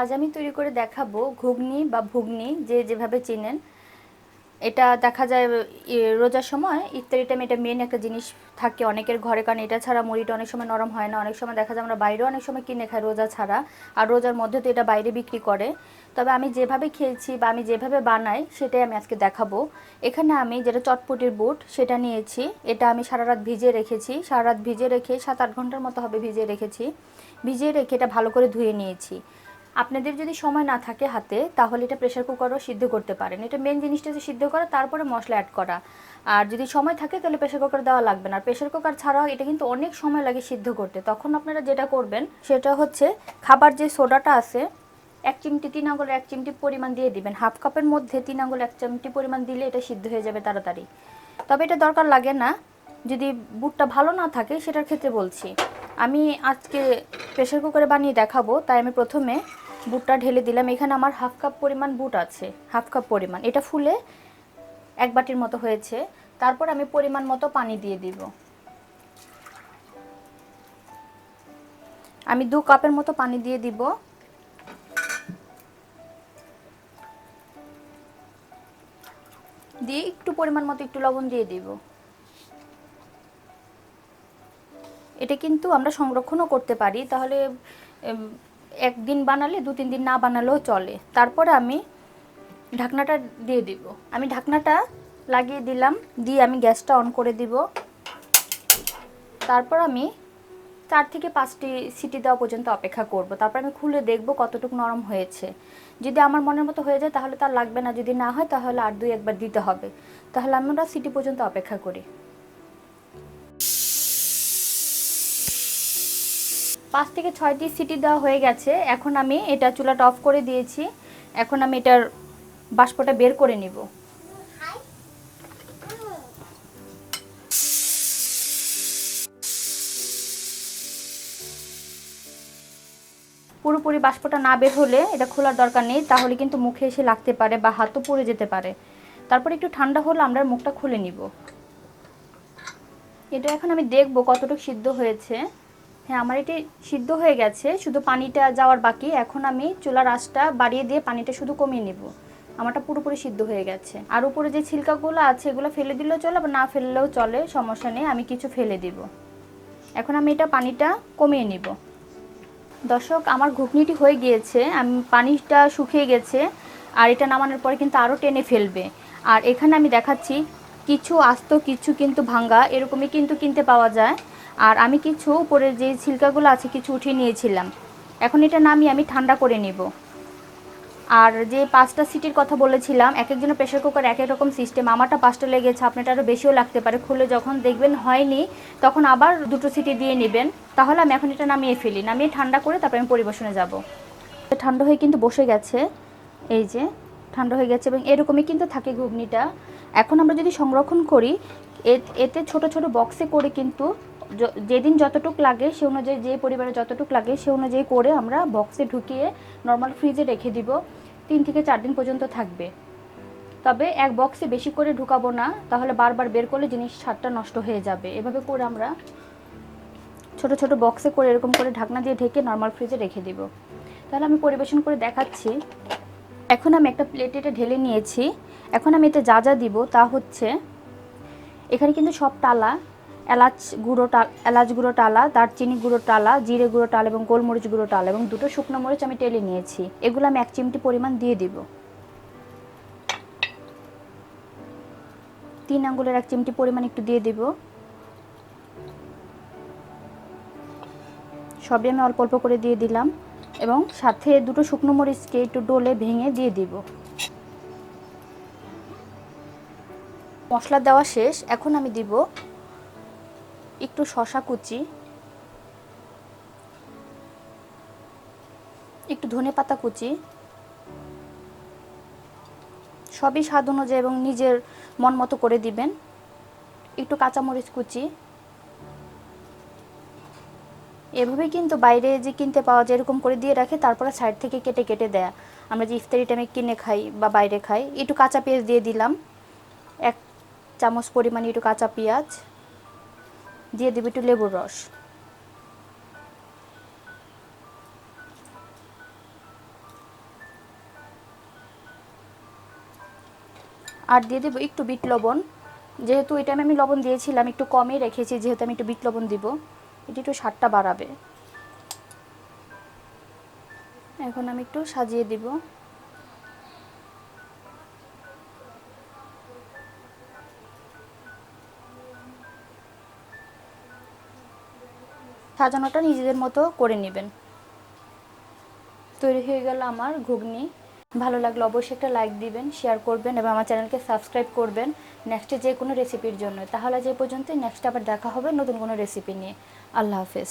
আজ আমি তৈরি করে দেখাবো ঘুগনি বা ভুগনি, যে যেভাবে চেনেন। এটা দেখা যায় রোজার সময় ইফতারি টাইমে এটা মেন একটা জিনিস থাকে অনেকের ঘরে, কারণ এটা ছাড়া মুড়িটা অনেক সময় নরম হয় না। অনেক সময় দেখা যায় আমরা বাইরেও অনেক সময় কিনে খাই রোজা ছাড়া, আর রোজার মধ্যে তো এটা বাইরে বিক্রি করে। তবে আমি যেভাবে খেয়েছি বা আমি যেভাবে বানাই, সেটাই আমি আজকে দেখাবো। এখানে আমি যেটা চটপটির বুট, সেটা নিয়েছি। এটা আমি সারা রাত ভিজিয়ে রেখেছি। সারা রাত ভিজিয়ে রেখে সাত আট ঘণ্টার মতো হবে ভিজিয়ে রেখেছি। ভিজিয়ে রেখে এটা ভালো করে ধুয়ে নিয়েছি। আপনাদের যদি সময় না থাকে হাতে, তাহলে এটা প্রেশার কুকারও সিদ্ধ করতে পারেন। এটা মেন জিনিসটা হচ্ছে সিদ্ধ করা, তারপরে মশলা অ্যাড করা। আর যদি সময় থাকে, তাহলে প্রেশার কুকার দেওয়া লাগবে না। আর প্রেশার কুকার ছাড়াও এটা কিন্তু অনেক সময় লাগে সিদ্ধ করতে। তখন আপনারা যেটা করবেন, সেটা হচ্ছে খাবার যে সোডাটা আছে, এক চিমটি, তিন আঙুলের এক চিমটি পরিমাণ দিয়ে দিবেন। হাফ কাপের মধ্যে তিন আঙুল এক চিমটি পরিমাণ দিলে এটা সিদ্ধ হয়ে যাবে তাড়াতাড়ি। তবে এটা দরকার লাগে না। যদি বুটটা ভালো না থাকে, সেটার ক্ষেত্রে বলছি। আমি আজকে প্রেশার কুকারে বানিয়ে দেখাবো। তাই আমি প্রথমে বুটটা ঢেলে দিলাম। এখানে আমার হাফ কাপ পরিমাণ বুট আছে, হাফ কাপ পরিমাণ। এটা ফুলে এক বাটির মতো হয়েছে। তারপর আমি পরিমাণ মতো পানি দিয়ে দিব। আমি দু কাপের মতো পানি দিয়ে দিব। দিয়ে একটু পরিমাণ মতো একটু লবণ দিয়ে দিব। এটা কিন্তু আমরা সংরক্ষণও করতে পারি। তাহলে একদিন বানালে দু তিন দিন না বানালেও চলে। তারপরে আমি ঢাকনাটা দিয়ে দিব। আমি ঢাকনাটা লাগিয়ে দিলাম, দিয়ে আমি গ্যাসটা অন করে দিব। তারপর আমি চার থেকে পাঁচটি সিটি দেওয়া পর্যন্ত অপেক্ষা করব। তারপর আমি খুলে দেখব কতটুকু নরম হয়েছে। যদি আমার মনের মতো হয়ে যায়, তাহলে তার লাগবে না। যদি না হয়, তাহলে আর দুই একবার দিতে হবে। তাহলে আমরা সিটি পর্যন্ত অপেক্ষা করি। পাঁচ থেকে ছয়টি সিটি দেওয়া হয়ে গেছে। এখন আমি এটা চুলাটা অফ করে দিয়েছি। এখন আমি এটার বাষ্পটা বের করে নিব। পুরোপুরি বাষ্পটা না বের হলে এটা খোলার দরকার নেই, তাহলে কিন্তু মুখে এসে লাগতে পারে বা হাতও পড়ে যেতে পারে। তারপর একটু ঠান্ডা হলে আমরা মুখটা খুলে নিব। এটা এখন আমি দেখব কতটুকু সিদ্ধ হয়েছে। হ্যাঁ আমার এটি সিদ্ধ হয়ে গেছে, শুধু পানিটা যাওয়ার বাকি। এখন আমি চুলার আঁচটা বাড়িয়ে দিয়ে পানিটা শুধু কমিয়ে নেব। আমারটা পুরোপুরি সিদ্ধ হয়ে গেছে। আর উপরে যে ছিলকাগুলো আছে, এগুলো ফেলে দিলেও চলে বা না ফেললেও চলে, সমস্যা নেই, আমি কিছু ফেলে দিব। এখন আমি এটা পানিটা কমিয়ে নিব। দর্শক, আমার ঘুগনিটি হয়ে গিয়েছে, আমি পানিটা শুকিয়ে গেছে, আর এটা নামানোর পরে কিন্তু আরও টেনে ফেলবে। আর এখানে আমি দেখাচ্ছি, কিছু আস্ত, কিছু কিন্তু ভাঙ্গা, এরকমই কিন্তু কিনতে পাওয়া যায়। আর আমি কিছু উপরের যে ছিলকাগুলো আছে কিছু উঠিয়ে নিয়েছিলাম। এখন এটা নামিয়ে আমি ঠান্ডা করে নেব। আর যে পাঁচটা সিটির কথা বলেছিলাম, এক একজনের প্রেশার কুকার এক এক রকম সিস্টেম। আমারটা পাঁচটা লেগেছে, আপনারটা আরও বেশিও লাগতে পারে। খুলে যখন দেখবেন হয়নি, তখন আবার দুটো সিটি দিয়ে নেবেন। তাহলে আমি এখন এটা নামিয়ে ফেলি। নামিয়ে ঠান্ডা করে তারপরে আমি পরিবেশনে যাব। ঠান্ডা হয়ে কিন্তু বসে গেছে। এই যে, ঠান্ডা হয়ে গেছে এবং এরকমই কিন্তু থাকে ঘুগনিটা। এখন আমরা যদি সংরক্ষণ করি এতে ছোট ছোট বক্সে করে কিন্তু যেদিন যতটুক লাগে সে অনুযায়ী, যে পরিবারে যতটুক লাগে সে অনুযায়ী করে আমরা বক্সে ঢুকিয়ে নর্মাল ফ্রিজে রেখে দিব। তিন থেকে চার দিন পর্যন্ত থাকবে। তবে এক বক্সে বেশি করে ঢুকাবো না, তাহলে বারবার বের করলে জিনিস স্বাদটা নষ্ট হয়ে যাবে। এভাবে করে আমরা ছোট ছোট বক্সে করে এরকম করে ঢাকনা দিয়ে ঢেকে নর্মাল ফ্রিজে রেখে দিব। তাহলে আমি পরিবেশন করে দেখাচ্ছি। এখন আমি একটা প্লেটে এটা ঢেলে নিয়েছি। এখন আমি এতে যা যা দিব তা হচ্ছে, এখানে কিন্তু সব টালা এলাচ গুঁড়ো টা এলাচ গুঁড়ো টালা, দারচিনি গুঁড়ো টালা, জিরে গুঁড়ো টাল এবং গোলমরিচ গুঁড়ো টালা এবং দুটো শুকনো মরিচ আমি টেলে নিয়েছি। এগুলো আমি এক চিমটি পরিমাণ দিয়ে দিব। তিন আঙ্গুলের এক চিমটি পরিমাণ একটু দিয়ে দিব। সবই আমি অল্প অল্প করে দিয়ে দিলাম এবং সাথে দুটো শুকনো মরিচকে একটু ডোলে ভেঙে দিয়ে দিব। মশলা দেওয়া শেষ। এখন আমি দিব একটু শশা কুচি, একটু ধনে পাতা কুচি। সবই স্বাদ অনুযায়ী এবং নিজের মন মতো করে দিবেন। একটু কাঁচামরিচ কুচি। এভাবেই কিন্তু বাইরে যে কিনতে পাওয়া যায় এরকম করে দিয়ে রাখে, তারপরে সাইড থেকে কেটে কেটে দেয়া। আমরা যে ইফতারি টাইমে কিনে খাই বা বাইরে খাই, একটু কাঁচা পেঁয়াজ দিয়ে দিলাম। এক চামচ পরিমাণে একটু কাঁচা পেঁয়াজ। দিয়ে দেবে একটু লেবুর রস। আর দিয়ে দেবো একটু বিট লবণ। যেহেতু এটা আমি লবণ দিয়েছিলাম, একটু কমই রেখেছি, যেহেতু আমি একটু বিট লবণ দিব, এটি একটু স্বাদটা বাড়াবে। এখন আমি একটু সাজিয়ে দিব। সাজানোটা নিজেদের মতো করে নেবেন। তৈরি হয়ে গেল আমার ঘুগনি। ভালো লাগলে অবশ্যই একটা লাইক দিবেন শেয়ার করবেন এবং আমার চ্যানেলকে সাবস্ক্রাইব করবেন নেক্সটে যে কোনো রেসিপির জন্য। তাহলে যে পর্যন্ত নেক্সট আবার দেখা হবে নতুন কোনো রেসিপি নিয়ে। আল্লাহ হাফেজ।